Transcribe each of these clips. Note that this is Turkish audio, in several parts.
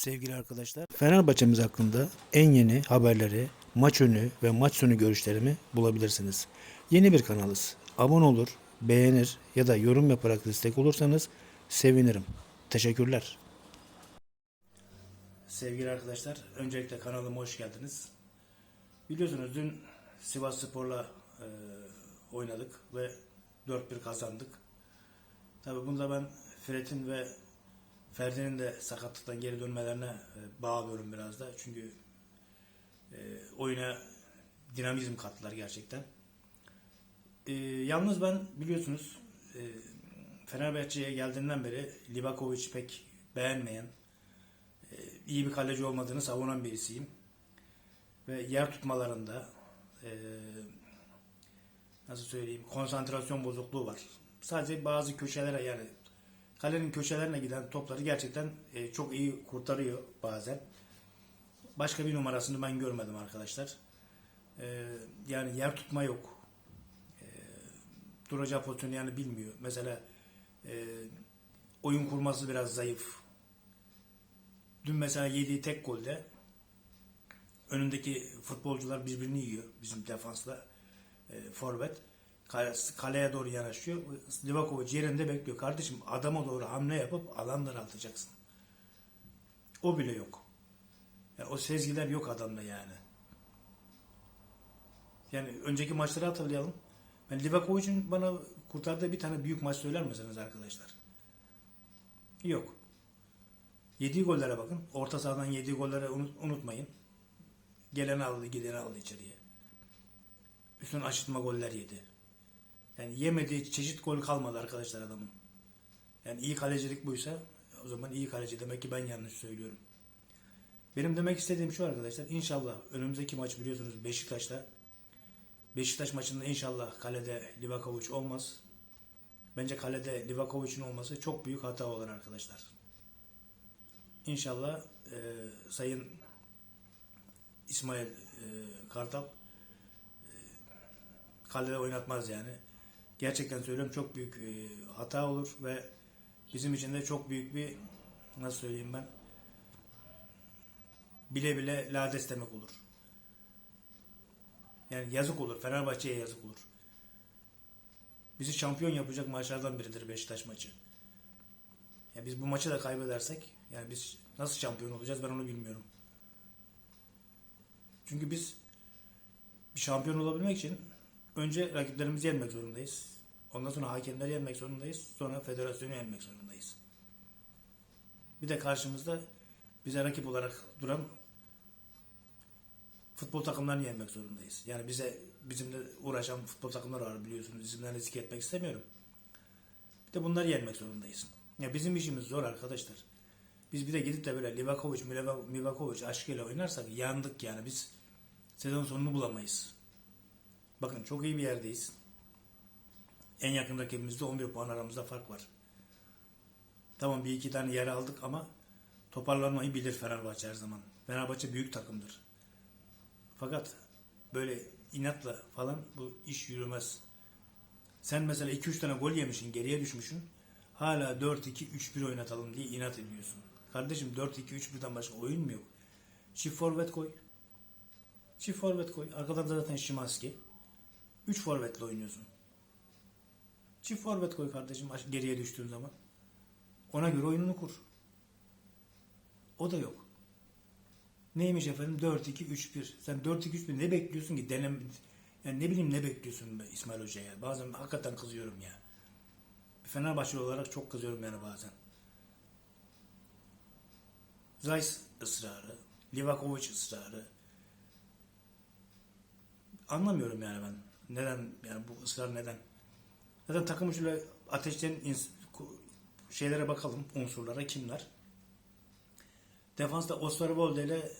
Sevgili arkadaşlar, Fenerbahçemiz hakkında en yeni haberleri, maç önü ve maç sonu görüşlerimi bulabilirsiniz. Yeni bir kanalız. Abone olur, beğenir ya da yorum yaparak destek olursanız sevinirim. Teşekkürler. Sevgili arkadaşlar, öncelikle kanalıma hoş geldiniz. Biliyorsunuz dün Sivas Spor'la e, oynadık ve 4-1 kazandık. Tabii bunda ben Fred'in ve Ferdi'nin de sakatlıktan geri dönmelerine e, bağlıyorum biraz da. Çünkü e, oyuna dinamizm kattılar gerçekten. E, yalnız ben biliyorsunuz Fenerbahçe'ye geldiğinden beri Livakovic pek beğenmeyen, iyi bir kaleci olmadığını savunan birisiyim. Ve yer tutmalarında nasıl söyleyeyim konsantrasyon bozukluğu var. Sadece bazı köşelere yani kalenin köşelerine giden topları gerçekten e, çok iyi kurtarıyor bazen. Başka bir numarasını ben görmedim arkadaşlar. E, yani yer tutma yok. E, duracağı pozisyonu yani bilmiyor. Mesela e, oyun kurması biraz zayıf. Dün mesela yediği tek golde önündeki futbolcular birbirini yiyor bizim defansla e, forvet. Kale- Kaleye doğru yanaşıyor. Livakovic yerinde bekliyor. Kardeşim adama doğru hamle yapıp alan daraltacaksın. O bile yok. Yani o sezgiler yok adamda yani. Yani önceki maçları hatırlayalım. Ben Livakovic'in bana kurtardığı bir tane büyük maç söyler misiniz arkadaşlar? Yok. Yediği gollere bakın. Orta sahadan yediği golleri unut- unutmayın. Gelen aldı, gideni aldı içeriye. Üstüne aşıtma goller yedi. Yani yemediği çeşit gol kalmadı arkadaşlar adamın. Yani iyi kalecilik buysa o zaman iyi kaleci demek ki ben yanlış söylüyorum. Benim demek istediğim şu arkadaşlar. İnşallah önümüzdeki maç biliyorsunuz Beşiktaş'ta. Beşiktaş maçında inşallah kalede Livakovic olmaz. Bence kalede Livakovic'in olması çok büyük hata olur arkadaşlar. İnşallah e, Sayın İsmail e, Kartal e, kalede oynatmaz yani. Gerçekten söylüyorum çok büyük e, hata olur ve bizim için de çok büyük bir nasıl söyleyeyim ben bile bile lades demek olur. Yani yazık olur. Fenerbahçe'ye yazık olur. Bizi şampiyon yapacak maçlardan biridir Beşiktaş maçı. Ya biz bu maçı da kaybedersek yani biz nasıl şampiyon olacağız ben onu bilmiyorum. Çünkü biz bir şampiyon olabilmek için önce rakiplerimizi yenmek zorundayız. Ondan sonra hakemleri yenmek zorundayız. Sonra federasyonu yenmek zorundayız. Bir de karşımızda bize rakip olarak duran futbol takımlarını yenmek zorundayız. Yani bize bizimle uğraşan futbol takımları var biliyorsunuz. İsimlerini zikretmek istemiyorum. Bir de bunları yenmek zorundayız. Ya bizim işimiz zor arkadaşlar. Biz bir de gidip de böyle Livakovic, Mivakovic aşkıyla oynarsak yandık yani. Biz sezon sonunu bulamayız. Bakın çok iyi bir yerdeyiz. En yakın rakibimizde 11 puan aramızda fark var. Tamam bir iki tane yer aldık ama toparlanmayı bilir Fenerbahçe her zaman. Fenerbahçe büyük takımdır. Fakat böyle inatla falan bu iş yürümez. Sen mesela 2-3 tane gol yemişsin, geriye düşmüşsün. Hala 4-2-3-1 oynatalım diye inat ediyorsun. Kardeşim 4-2-3-1'den başka oyun mu yok? Çift forvet koy. Çift forvet koy. Arkadan da zaten Şimanski. 3 forvetle oynuyorsun. Çift forvet koy kardeşim geriye düştüğün zaman. Ona göre oyununu kur. O da yok. Neymiş efendim 4-2-3-1. Sen 4-2-3-1 ne bekliyorsun ki? Denem yani ne bileyim ne bekliyorsun be İsmail Hoca'ya. Bazen hakikaten kızıyorum ya. Bir Fenerbahçeli olarak çok kızıyorum yani bazen. Zeiss ısrarı, Livakovic ısrarı. Anlamıyorum yani ben. Neden yani bu ısrar neden? Zaten ateşleyen ins- ku- şeylere bakalım unsurlara kimler? Defansta Osterwolde ile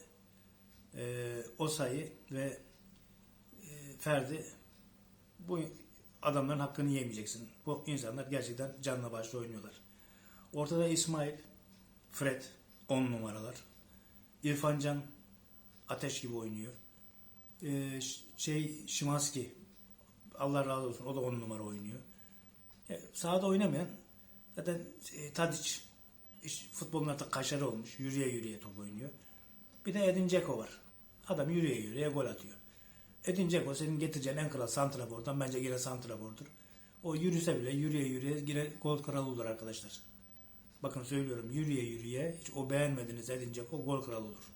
e, Osayi ve e, Ferdi bu adamların hakkını yemeyeceksin. Bu insanlar gerçekten canla başla oynuyorlar. Ortada İsmail, Fred 10 numaralar. İrfan Can ateş gibi oynuyor. E, ş- şey Şimanski Allah razı olsun o da 10 numara oynuyor. E, sahada oynamayan zaten e, Tadic iş, futbolun artık kaşarı olmuş. Yürüye yürüye top oynuyor. Bir de Edin Dzeko var. Adam yürüye yürüye gol atıyor. Edin Dzeko senin getireceğin en kral santrafordan bence yine santrafordur. O yürüse bile yürüye yürüye yine gol kralı olur arkadaşlar. Bakın söylüyorum yürüye yürüye hiç o beğenmediğiniz Edin Dzeko gol kralı olur.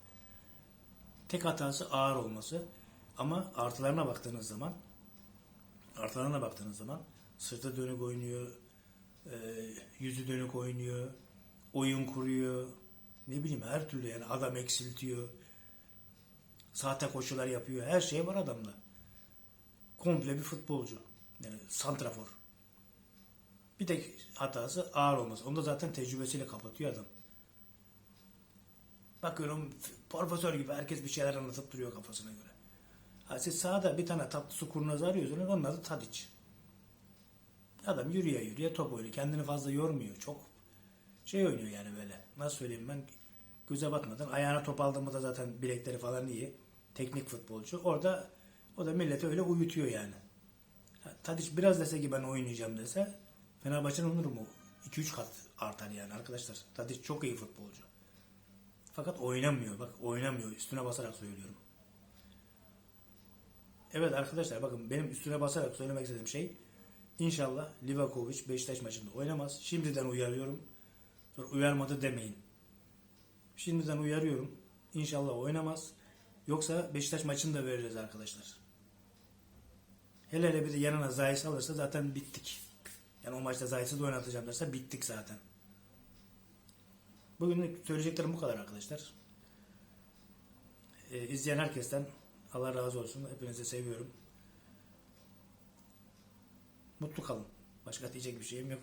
Tek hatası ağır olması. Ama artılarına baktığınız zaman artılarına baktığınız zaman sırtı dönük oynuyor, e, yüzü dönük oynuyor, oyun kuruyor, ne bileyim her türlü yani adam eksiltiyor, sahte koşular yapıyor, her şey var adamda. Komple bir futbolcu. Yani santrafor. Bir tek hatası ağır olması. Onu da zaten tecrübesiyle kapatıyor adam. Bakıyorum profesör gibi herkes bir şeyler anlatıp duruyor kafasına göre. Siz sahada bir tane tatlı su kurnazı arıyorsunuz. Onun adı Tadiç. Adam yürüye yürüye top oynuyor. Kendini fazla yormuyor. Çok şey oynuyor yani böyle. Nasıl söyleyeyim ben göze batmadan. Ayağına top aldığımda da zaten bilekleri falan iyi. Teknik futbolcu. Orada o da milleti öyle uyutuyor yani. Tadiç biraz dese ki ben oynayacağım dese Fenerbahçe'nin onuru mu? 2-3 kat artar yani arkadaşlar. Tadiç çok iyi futbolcu. Fakat oynamıyor. Bak oynamıyor. Üstüne basarak söylüyorum. Evet arkadaşlar bakın benim üstüne basarak söylemek istediğim şey İnşallah Livakovic Beşiktaş maçında oynamaz. Şimdiden uyarıyorum. Sonra uyarmadı demeyin. Şimdiden uyarıyorum. İnşallah oynamaz. Yoksa Beşiktaş maçını da veririz arkadaşlar. Hele hele bir de yanına Zayis alırsa zaten bittik. Yani o maçta Zayis'i de oynatacağım derse bittik zaten. Bugün söyleyeceklerim bu kadar arkadaşlar. Ee, izleyen herkesten Allah razı olsun. Hepinizi seviyorum. Mutlu kalın. Başka diyecek bir şeyim yok.